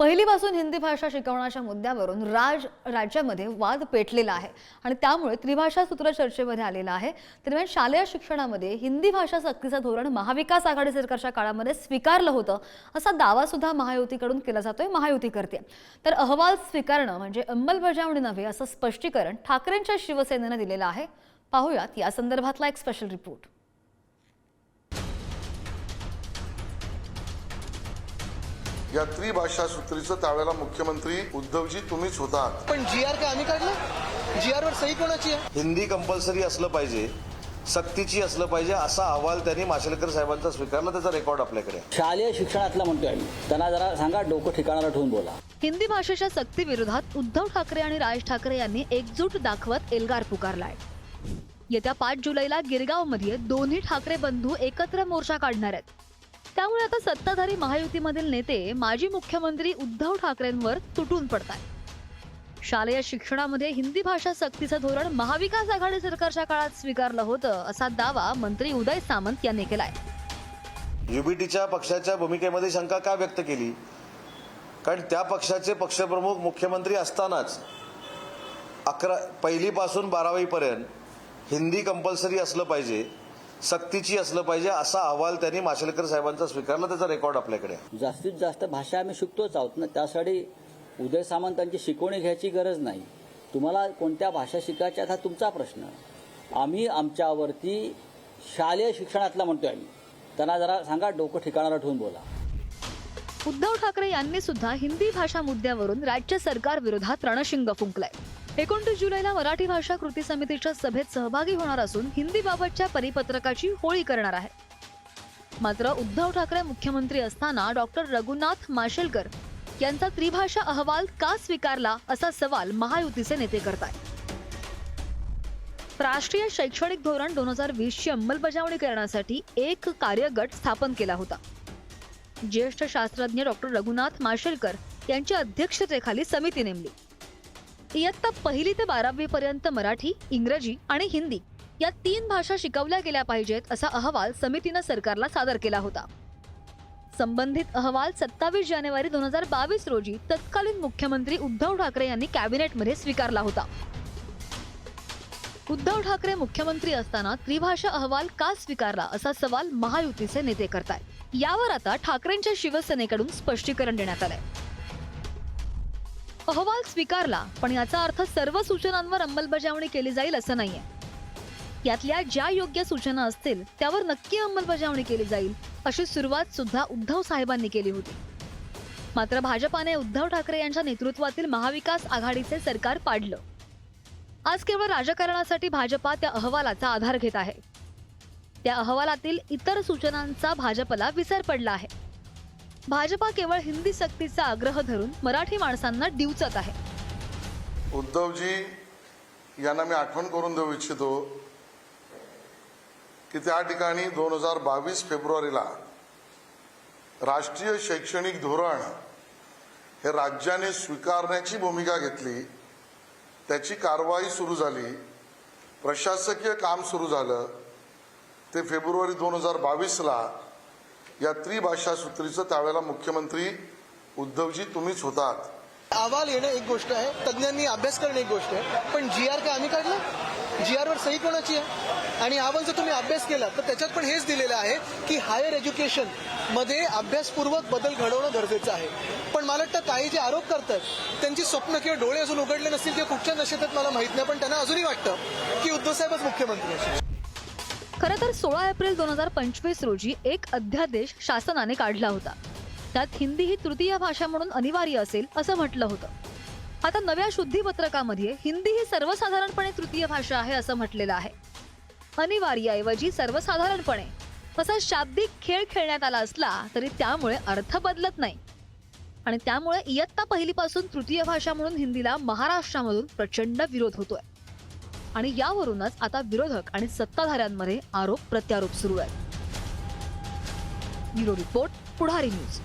पहिलीपासून हिंदी भाषा शिकवण्याच्या मुद्द्यावरून राज राज्यामध्ये वाद पेटलेला आहे आणि त्यामुळे त्रिभाषा सूत्र चर्चेमध्ये आलेला आहे. दरम्यान शालेय शिक्षणामध्ये हिंदी भाषा सक्तीचं धोरण महाविकास आघाडी सरकारच्या काळामध्ये स्वीकारलं होतं असा दावा सुद्धा महायुतीकडून केला जातोय महायुती करते. तर अहवाल स्वीकारणं म्हणजे अंमलबजावणी नव्हे असं स्पष्टीकरण ठाकरेंच्या शिवसेनेनं दिलेलं आहे. पाहूयात या संदर्भातला एक स्पेशल रिपोर्ट या त्रिभाषा सूत्रीचं त्यावेळेला मुख्यमंत्री उद्धवजी तुम्हीच होतात. पण जी आर काय आम्ही काढलं? जी आर वर सही कोणाची आहे? हिंदी कंपल्सरी असलं पाहिजे सक्तीची असलं पाहिजे असा अहवाल त्यांनी माशेलकर साहेबांचा स्वीकारला त्याचा रेकॉर्ड आपल्याकडे आहे. शालेय शिक्षणातला म्हणतोय आम्ही. त्यांना जरा सांगा डोकं ठिकाणाला ठेवून बोला. हिंदी भाषेच्या सक्तीविरोधात उद्धव ठाकरे आणि राज ठाकरे यांनी एकजूट दाखवत एल्गार पुकारलाय. येत्या पाच जुलैला गिरगावमध्ये दोन्ही ठाकरे बंधू एकत्र मोर्चा काढणार आहेत. त्यामुळे आता सत्ताधारी महायुतीमधील नेते माजी मुख्यमंत्री उद्धव ठाकरेंवर तुटून पडतात शालेय शिक्षणामध्ये हिंदी भाषा सक्तीचं धोरण महाविकास आघाडी सरकारच्या काळात स्वीकारलं होतं असा दावा मंत्री उदय सामंत यांनी केलाय. युबीटीच्या पक्षाच्या भूमिकेमध्ये शंका का व्यक्त केली? कारण त्या पक्षाचे पक्षप्रमुख मुख्यमंत्री असतानाच अकरा पहिलीपासून बारावीपर्यंत हिंदी कंपल्सरी असलं पाहिजे. सक्तीची असलं पाहिजे असा अहवाल त्यांनी माशेलकर साहेबांचा स्वीकारला त्याचा रेकॉर्ड आपल्याकडे आहे. जास्तीत जास्त भाषा आम्ही शिकतोच आहोत ना त्यासाठी उदय सामंतांची शिकवणी घ्यायची गरज नाही. तुम्हाला कोणत्या भाषा शिकायच्या हा तुमचा प्रश्न. आम्ही आमच्यावरती शालेय शिक्षणातला म्हणतोय आम्ही. त्यांना जरा सांगा डोकं ठिकाणाला ठेवून बोला. उद्धव ठाकरे यांनी सुद्धा हिंदी भाषा मुद्द्यावरून राज्य सरकार विरोधात रणशिंग फुंकलाय. एकोणतीस जुलैला मराठी भाषा कृती समितीच्या सभेत सहभागी होणार असून हिंदीबाबतच्या परिपत्रकाची होळी करणार आहे. मात्र उद्धव ठाकरे मुख्यमंत्री असताना डॉक्टर रघुनाथ माशेलकर यांचा त्रिभाषा अहवाल का स्वीकारला असा सवाल महायुतीचे नेते करतायत. राष्ट्रीय शैक्षणिक धोरण दोन हजार वीसची अंमलबजावणी करण्यासाठी एक कार्यगट स्थापन केला होता. ज्येष्ठ शास्त्रज्ञ डॉक्टर रघुनाथ माशेलकर यांच्या अध्यक्षतेखाली समिती नेमली. इयत्ता पहिली ते बारावी पर्यंत मराठी इंग्रजी आणि हिंदी या तीन भाषा शिकवल्या गेल्या पाहिजेत असा अहवाल समितीनं सरकारला सादर केला होता. संबंधित अहवाल सत्तावीस जानेवारी दोन हजार बावीस रोजी तत्कालीन मुख्यमंत्री उद्धव ठाकरे यांनी कॅबिनेटमध्ये स्वीकारला होता. उद्धव ठाकरे मुख्यमंत्री असताना त्रिभाषा अहवाल का स्वीकारला असा सवाल महायुतीचे नेते करतायत. यावर आता ठाकरेंच्या शिवसेनेकडून स्पष्टीकरण देण्यात आलंय. अहवाल स्वीकारला पण याचा अर्थ सर्व सूचनांवर अंमलबजावणी केली जाईल असं नाहीये. यातल्या ज्या योग्य सूचना असतील त्यावर नक्की अंमलबजावणी केली जाईल अशी सुरुवात सुद्धा उद्धव साहेबांनी केली होती. मात्र भाजपाने उद्धव ठाकरे यांच्या नेतृत्वातील महाविकास आघाडीचे सरकार पाडलं. आज केवळ राजकारणासाठी भाजपा त्या अहवालाचा आधार घेत आहे. त्या अहवालातील इतर सूचनांचा भाजपला विसर पडला आहे. भाजपा केवळ हिंदी सक्तीचा आग्रह धरून मराठी माणसांना डिवचत आहे. उद्धवजी यांना मी आठवण करून देऊ इच्छितो की त्या ठिकाणी दोन हजार बावीस फेब्रुवारीला राष्ट्रीय शैक्षणिक धोरण हे राज्याने स्वीकारण्याची भूमिका घेतली. त्याची कारवाई सुरू झाली. प्रशासकीय काम सुरू झालं. ते फेब्रुवारी दोन हजार बावीसला या त्रिभाषा सूत्रीचं त्यावेळेला मुख्यमंत्री उद्धवजी तुम्हीच होतात. अहवाल येणं एक गोष्ट आहे तज्ज्ञांनी अभ्यास करणं एक गोष्ट आहे पण जी आर काय आम्ही काढलं? जी आर वर सही कोणाची आहे? आणि अहवाल जर तुम्ही अभ्यास केला तर त्याच्यात पण हेच दिलेलं आहे की हायर एज्युकेशनमध्ये अभ्यासपूर्वक बदल घडवणं गरजेचं आहे. पण मला वाटतं काही जे आरोप करतात त्यांची स्वप्न किंवा डोळे अजून उघडले नसतील किंवा कुठच्या नशेत मला माहीत नाही पण त्यांना अजूनही वाटतं की उद्धव साहेबच मुख्यमंत्री आहेत खरं तर सोळा एप्रिल दोन हजार पंचवीस रोजी एक अध्यादेश शासनाने काढला होता. त्यात हिंदी ही तृतीय भाषा म्हणून अनिवार्य असेल असं म्हटलं होतं. आता नव्या शुद्धीपत्रकामध्ये हिंदी ही सर्वसाधारणपणे तृतीय भाषा आहे असं म्हटलेलं आहे. अनिवार्य ऐवजी सर्वसाधारणपणे. असा शाब्दिक खेळ खेळण्यात आला असला तरी त्यामुळे अर्थ बदलत नाही. आणि त्यामुळे इयत्ता पहिलीपासून तृतीय भाषा म्हणून हिंदीला महाराष्ट्रामधून प्रचंड विरोध होतोय. आणि यावरूनच आता विरोधक आणि सत्ताधाऱ्यांमध्ये आरोप प्रत्यारोप सुरू आहेत. Bureau report Pudhari news.